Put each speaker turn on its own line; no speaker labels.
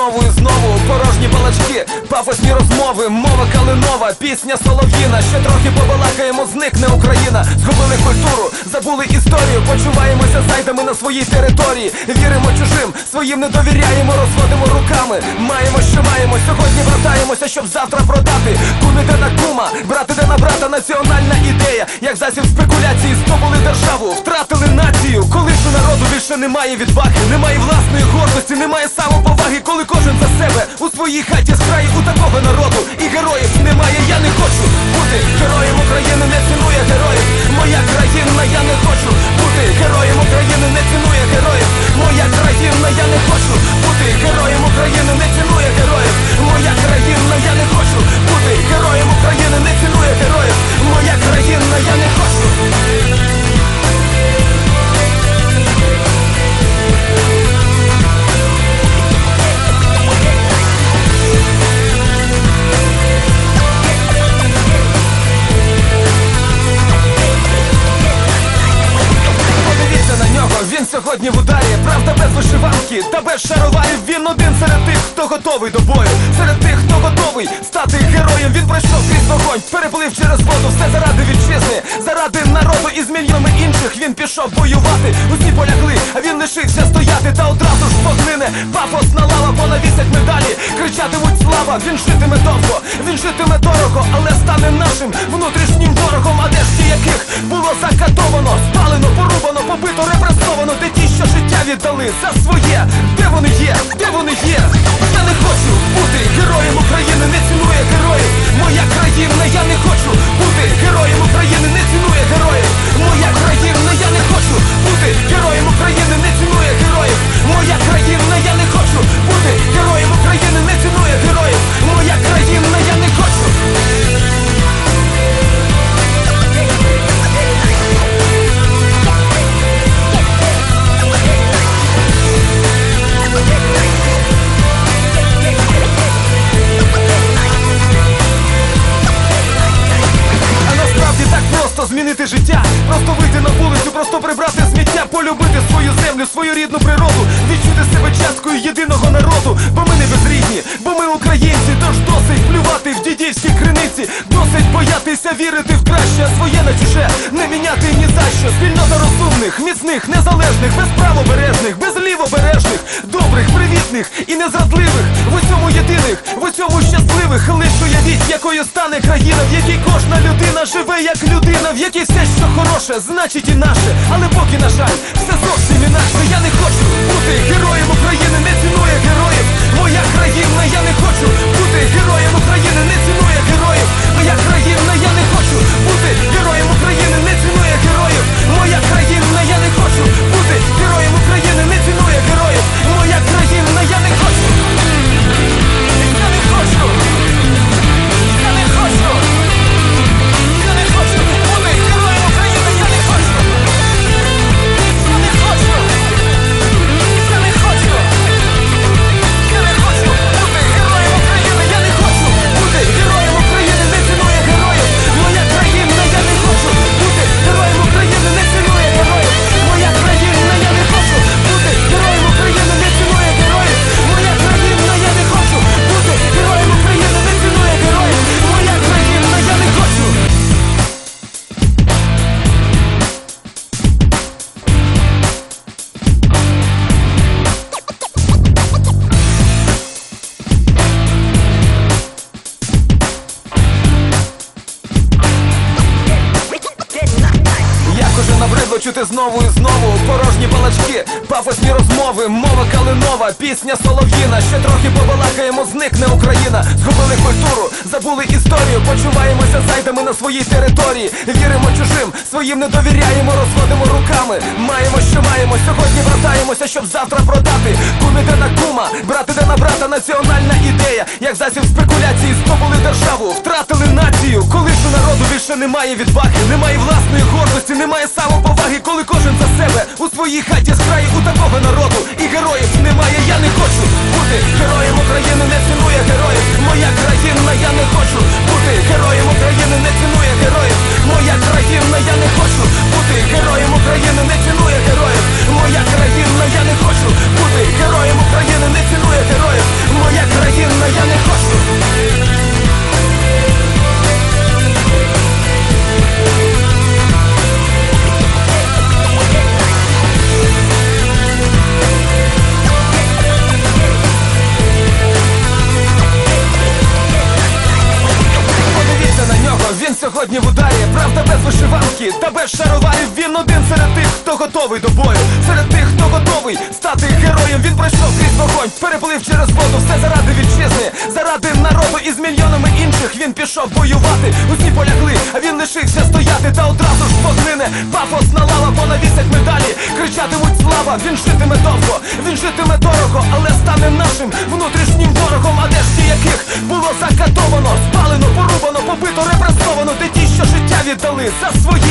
знову і знову порожні балачки, пафосні розмови, мова калинова, пісня солов'їна. Ще трохи побалакаємо, зникне Україна. Згубили культуру, забули історію, почуваємося зайдами на своїй території. Віримо чужим, своїм не довіряємо, розводимо руками. Маємо, що маємо. Сьогодні вертаємося, щоб завтра продати. Кум іде на кума, брат іде на брата, національна ідея. Як засіб спекуляції здобули державу, втратили націю. Коли ж у народу більше немає відваги, немає власної гордості, немає самоповаги, з краю у такого народу і героїв вишиванки та без шароварів. Він один серед тих, хто готовий до бою, серед тих, хто готовий стати героєм. Він пройшов крізь вогонь, переплив через воду, все заради вітчизни, заради народу і з мільйонами інших він пішов воювати. Усі полягли, а він лишився стояти та одразу ж поглине. Пафосна лава, понавісять медалі, кричатимуть слава. Він житиме довго, він житиме дорого, але стане нашим внутрішнім ворогом. А де ж ті, яких було закатовано, спалено, порубано, побито, репресовано, де ті, що життя віддали за своє. Де вони є? Де вони є? Я не хочу бути героєм України, не цінує героїв. Моя країна, я не хочу бути героєм України, не цінує героїв. Моя країна, я не хочу змінити життя, просто вийти на вулицю, просто прибрати сміття, полюбити свою землю, свою рідну природу, відчути себе часткою єдиного народу, бо ми не безрідні, бо ми українці, тож досить плювати в дідівські криниці, досить боятися вірити в краще, своє на чуже, не міняти ні за що. Спільнота розумних, міцних, незалежних, без правобережних, без лівобережних, добрих, привітних і незрадливих, в усьому єдиних, в усьому щасливих, лиш уявіть, якою стане країна, в якій кожна людина живе як людина, в якій все, що хороше, значить і наше. Але поки, на жаль, все зовсім чути знову і знову порожні балачки, пафосні розмови, мова калинова, пісня солов'їна. Ще трохи побалакаємо, зникне Україна. Згубили культуру, забули історію, почуваємося зайдами на своїй території. Віримо чужим, своїм не довіряємо, розводимо руками. Маємо, що маємо. Сьогодні вертаємося, щоб завтра продати. Кум іде на кума, брат іде на брата, національна ідея. Як засіб спекуляції здобули державу, втратили більше немає відваги, немає власної гордості, немає самоповаги, коли кожен за себе у своїй хаті з краю у такого народу і героїв немає. Я не хочу бути героєм України, майки та без шароварів Він один серед тих, хто готовий до бою. Серед тих, хто готовий стати героєм. Він пройшов крізь вогонь, переплив через воду. Все заради вітчизни, заради народу І з мільйонами інших. Він пішов воювати Усі полягли, а він лишився стояти. Та одразу ж поглине пафосна лава Понавісять медалі, кричатимуть слава! Він житиме довго, він житиме дорого Але стане нашим внутрішнім ворогом. А де ж ті, яких було закатовано Спалено, порубано, побито, репресовано? Де ті, що життя віддали за своє